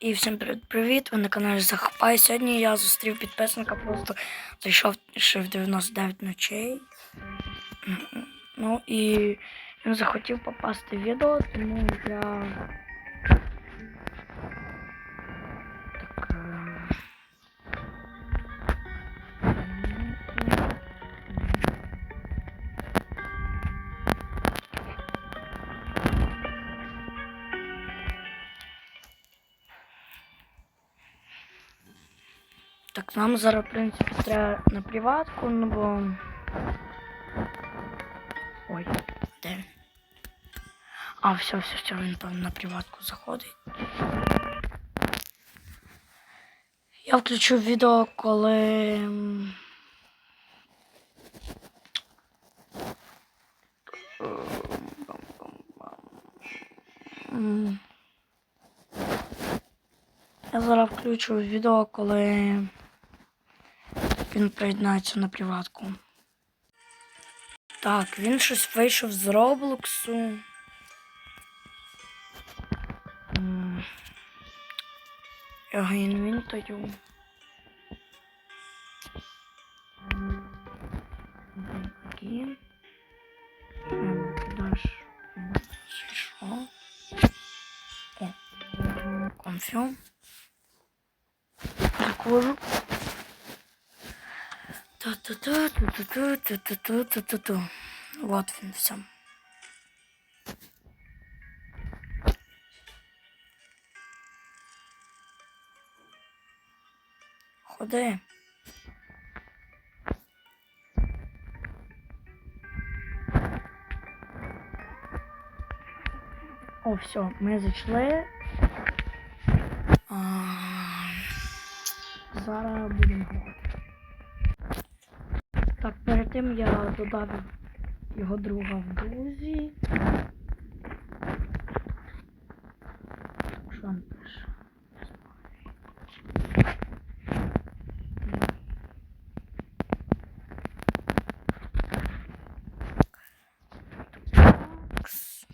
І всім привіт-привіт! Ви на каналі Захопай. Сьогодні я зустрів підписника, просто зайшов ще в 99 ночей. Ну і він захотів попасти в відео, тому я. Так, нам зараз, в принципі, треба на приватку, ну бо. Ой, де? А, все, все, все, він певно на приватку заходить. Я включу відео, коли. Я зараз включу відео, коли він приєднається на приватку. Так, він щось вийшов з Роблоксу. Його інвентарю. Конфюм. Заходжу. Ту-ту-ту-ту-ту-ту-ту-ту-ту-ту. Вот він все. Ходи. О, все, ми зайшли. Зараз будемо. Так, перед тим я додав його друга в друзі. Що він пише? Такс.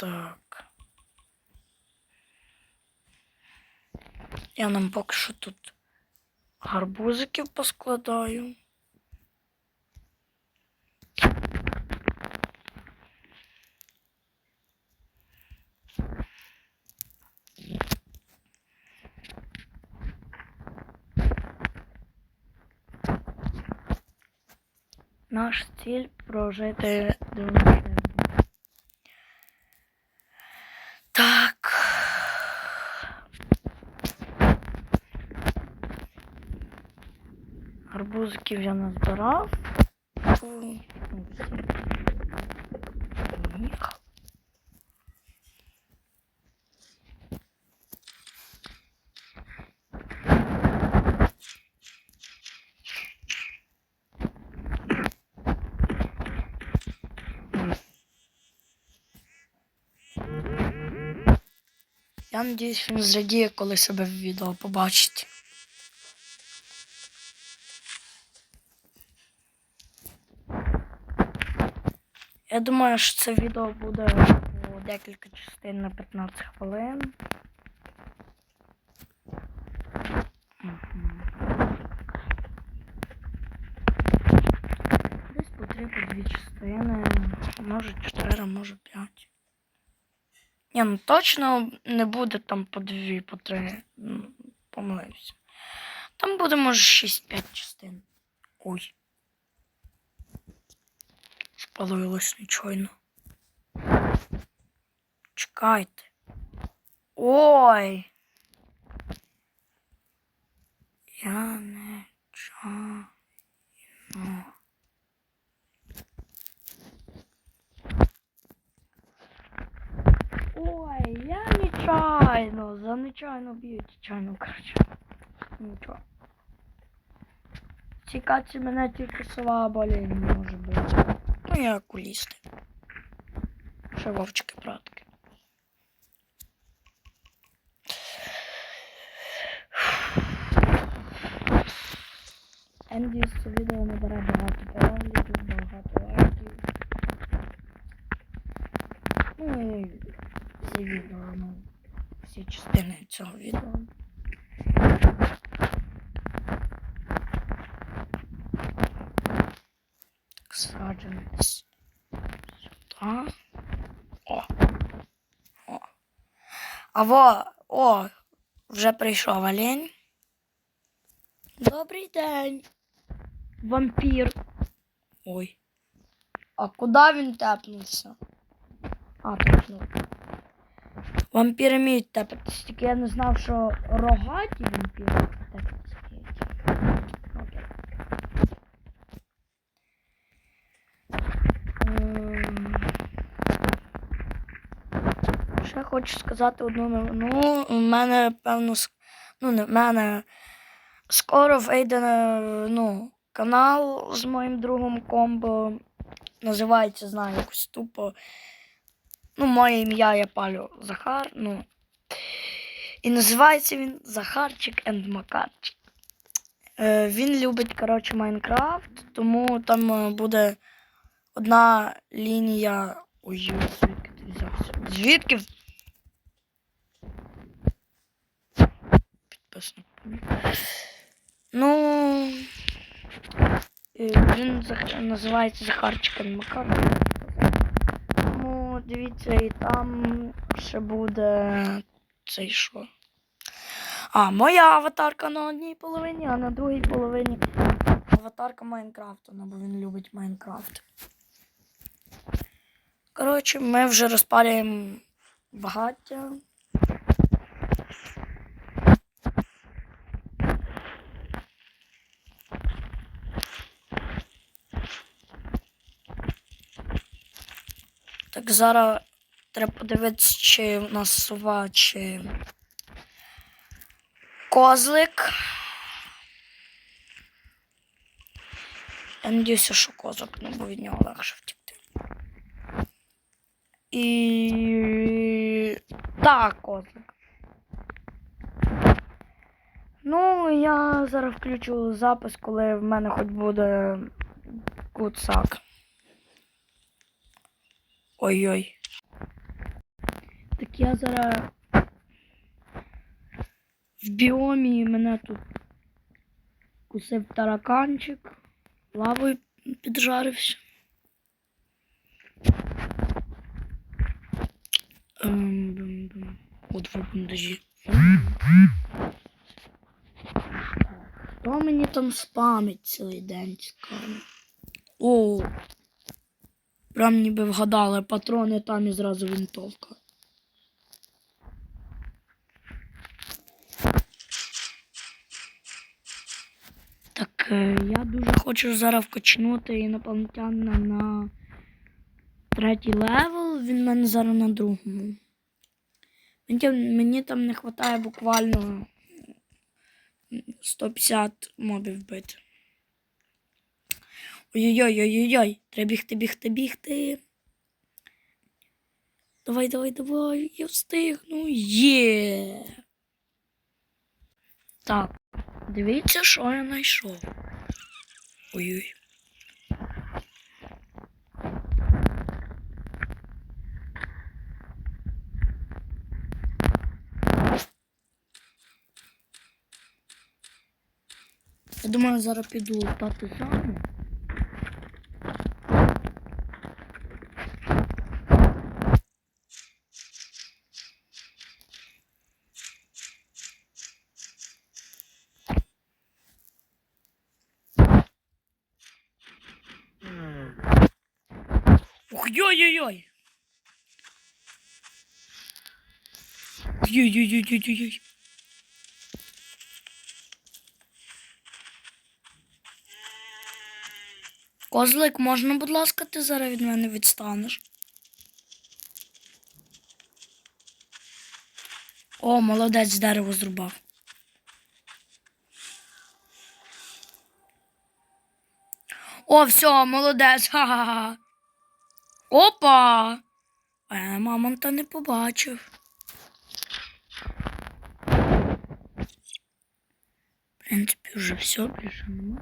Так. Я нам поки що тут гарбузиків поскладаю. Наш ціль прожити 90 днів. Так. Гарбузиків я назбирав. Я надіюсь, він зрадіє, коли себе в відео побачить. Я думаю, що це відео буде у декілька частин на 15 хвилин. Десь по три, по дві частини, може чотири, може п'ять. Ні, ну точно не буде там по дві, по три. Помилився. Там буде, може, 6-5 частин. Ой. Спалилось нечайно. Чекайте. Ой. Я не чайно. Ой, я нечайно, за нечайно б'ють чайно, коротше. Нічого. Цікаці мене тільки сова болі не може бути і окулісти. Ще вовчики братки. Надіюсь, це відео набере багато переглядів, багато лайків. Ну і всі відео, ну, всі частини цього відео. А во, о, вже прийшов олень. Добрий день. Вампір. Ой. А куди він тепнувся? А, точно. Вампіри вміють тепатися, тільки я не знав, що рогаті вампіри Ще хочу сказати одну новину. У мене, певно, ну, не в мене. Скоро вийде е, ну, канал з моїм другом комбо. Називається, знаю, якось тупо. Ну, моє ім'я я палю Захар. Ну. І називається він Захарчик енд Макарчик. Е, він любить, коротше, Майнкрафт, тому там е, буде одна лінія. Ой, звідки ти взявся? Звідки? Підписник. Ну. Він називається Захарчиком Макаром. Ну, дивіться, і там ще буде цей що. А, моя аватарка на одній половині, а на другій половині аватарка Майнкрафту, ну, бо він любить Майнкрафт. Коротше, ми вже розпалюємо багаття. Зараз треба подивитися, чи в нас сова, чи козлик. Я надіюся, що козак, ну, бо від нього легше втікти. І. Так, козлик. Ну, я зараз включу запис, коли в мене хоч буде куцак. Ой-ой. Так я зараз в біомі мене тут кусив тараканчик, лавою піджарився. Ем, бум, бум. Бандажі. Хто мені там спамить цілий день цікаво? О, Прям ніби вгадали патрони там і зразу винтовка. Так, е, я дуже хочу зараз вкачнути інопланетянина на третій левел. Він в мене зараз на другому. Мені, там- не вистачає буквально 150 мобів вбити. Ой-ой-ой-ой-ой. Треба бігти, бігти, бігти. Давай, давай, давай. Я встигну. Є. Так. Дивіться, що я знайшов. Ой-ой. Я думаю, зараз піду лутати замок. Йой-йой-йой-йой-йой. Козлик, можна, будь ласка, ти зараз від мене відстанеш? О, молодець, дерево зрубав. О, все, молодець. Ха-ха-ха. Опа! Е, мамонта не побачив. принципі, уже все більше Лаку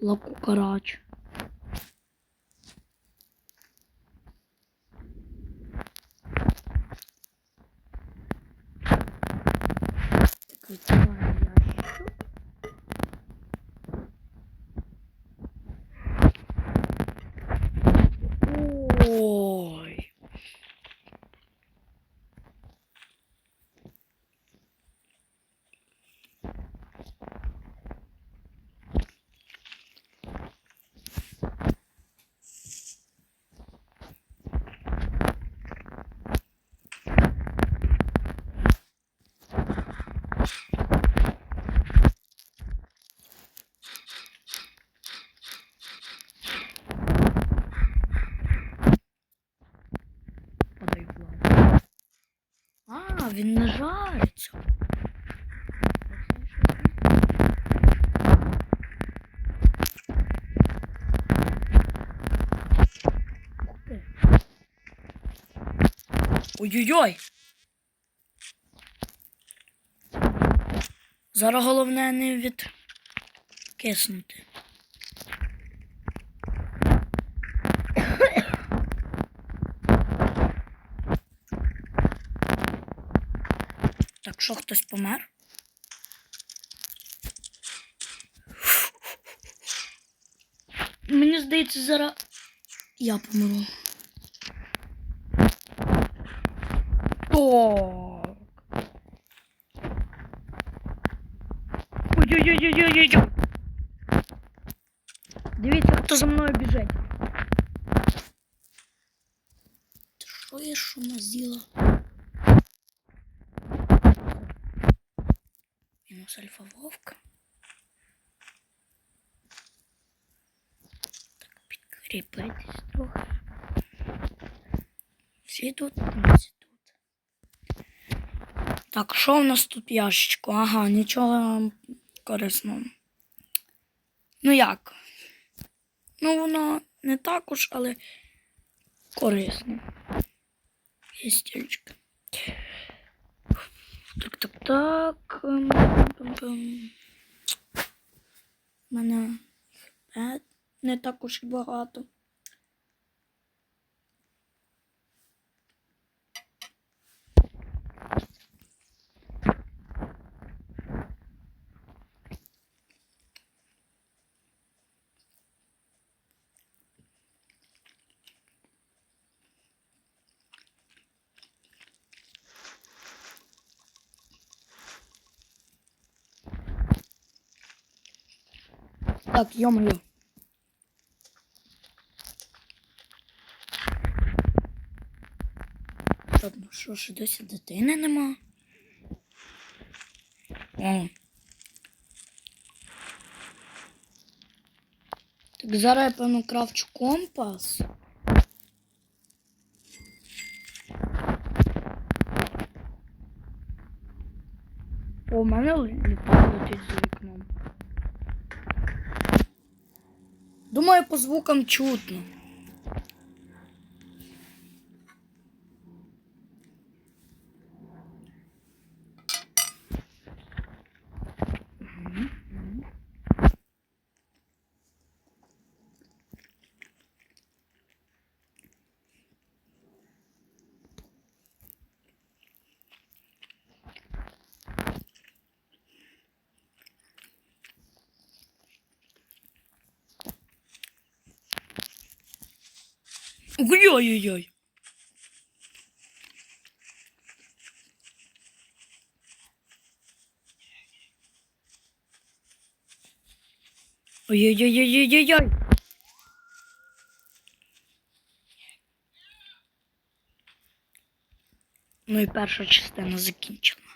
Лапку карач. Він ти. Ой-ой-ой. Зараз головне не відкиснути. Так що хтось помер? Мені здається, зараз я помру. О. Ой-ой-ой-ой-ой-ой. Дивіться, хто за мною біжить. Що я шума з'їла? Мінус альфа вовка. Так, підкріпитись трохи. Всі тут, всі тут. Так, що в нас тут ящичку? Ага, нічого корисного. Ну як? Ну, воно не також, але корисне. Є стільчики. Так, так, так. ем. У мене не не також і багато. Так, ё-моё. Так, ну що ж, досі дитини нема? О. Так зараз я певно кравчу компас. О, у мене літак летить за вікном. Думаю, по звукам чутно. Ой-ой-ой. Ой-ой-ой-ой-ой-ой. Ну і перша частина закінчена.